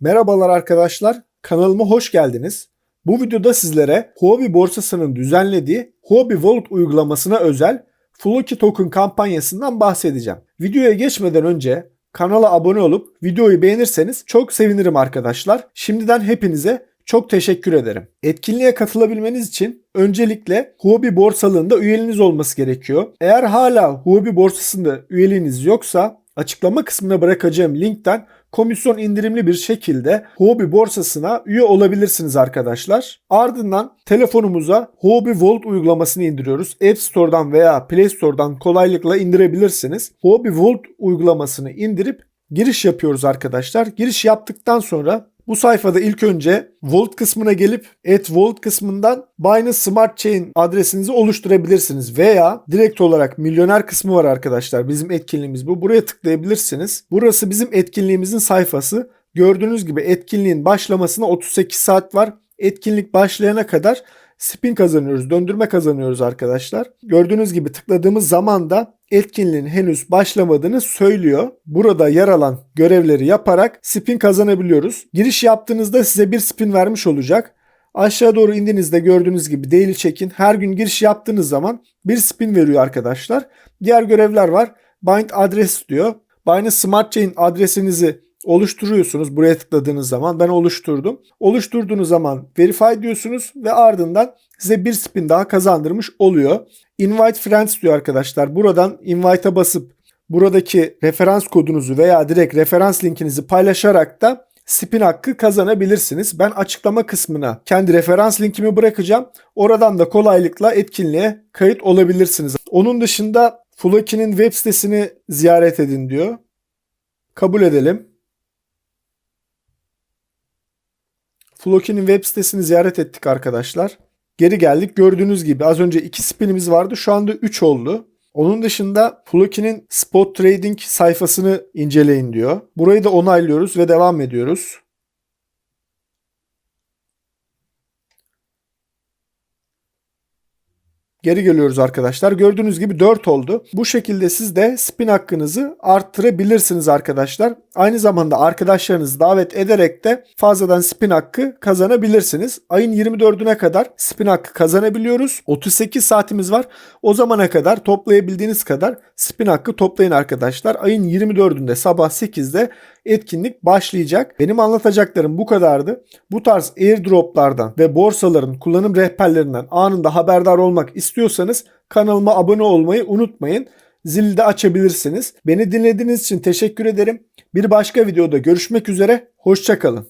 Merhabalar arkadaşlar, kanalıma hoş geldiniz. Bu videoda sizlere Huobi borsasının düzenlediği Huobi Wallet uygulamasına özel Floki Token kampanyasından bahsedeceğim. Videoya geçmeden önce kanala abone olup videoyu beğenirseniz çok sevinirim arkadaşlar. Şimdiden hepinize çok teşekkür ederim. Etkinliğe katılabilmeniz için öncelikle Huobi borsalığında üyeliğiniz olması gerekiyor. Eğer hala Huobi borsasında üyeliğiniz yoksa açıklama kısmına bırakacağım linkten komisyon indirimli bir şekilde Huobi borsasına üye olabilirsiniz arkadaşlar. Ardından telefonumuza Huobi Wallet uygulamasını indiriyoruz. App Store'dan veya Play Store'dan kolaylıkla indirebilirsiniz. Huobi Wallet uygulamasını indirip giriş yapıyoruz arkadaşlar. Giriş yaptıktan sonra bu sayfada ilk önce Wallet kısmına gelip Add Wallet kısmından Binance Smart Chain adresinizi oluşturabilirsiniz. Veya direkt olarak milyoner kısmı var arkadaşlar. Bizim etkinliğimiz bu. Buraya tıklayabilirsiniz. Burası bizim etkinliğimizin sayfası. Gördüğünüz gibi etkinliğin başlamasına 38 saat var. Etkinlik başlayana kadar spin kazanıyoruz, döndürme kazanıyoruz arkadaşlar. Gördüğünüz gibi tıkladığımız zaman da etkinliğin henüz başlamadığını söylüyor. Burada yer alan görevleri yaparak spin kazanabiliyoruz. Giriş yaptığınızda size bir spin vermiş olacak. Aşağı doğru indiğinizde gördüğünüz gibi daily check-in her gün giriş yaptığınız zaman bir spin veriyor arkadaşlar. Diğer görevler var. Bind adres diyor. Binance Smart Chain adresinizi oluşturuyorsunuz buraya tıkladığınız zaman. Ben oluşturdum. Oluşturduğunuz zaman verify diyorsunuz ve ardından size bir spin daha kazandırmış oluyor. Invite friends diyor arkadaşlar. Buradan invite'a basıp buradaki referans kodunuzu veya direkt referans linkinizi paylaşarak da spin hakkı kazanabilirsiniz. Ben açıklama kısmına kendi referans linkimi bırakacağım. Oradan da kolaylıkla etkinliğe kayıt olabilirsiniz. Onun dışında Floki'nin web sitesini ziyaret edin diyor. Kabul edelim. Floki'nin web sitesini ziyaret ettik arkadaşlar. Geri geldik. Gördüğünüz gibi az önce 2 spinimiz vardı. Şu anda 3 oldu. Onun dışında Floki'nin spot trading sayfasını inceleyin diyor. Burayı da onaylıyoruz ve devam ediyoruz. Geri geliyoruz arkadaşlar. Gördüğünüz gibi 4 oldu. Bu şekilde siz de spin hakkınızı arttırabilirsiniz arkadaşlar. Aynı zamanda arkadaşlarınızı davet ederek de fazladan spin hakkı kazanabilirsiniz. Ayın 24'üne kadar spin hakkı kazanabiliyoruz. 38 saatimiz var. O zamana kadar toplayabildiğiniz kadar spin hakkı toplayın arkadaşlar. Ayın 24'ünde sabah 8'de etkinlik başlayacak. Benim anlatacaklarım bu kadardı. Bu tarz airdroplardan ve borsaların kullanım rehberlerinden anında haberdar olmak istiyorsanız kanalıma abone olmayı unutmayın. Zili de açabilirsiniz. Beni dinlediğiniz için teşekkür ederim. Bir başka videoda görüşmek üzere. Hoşçakalın.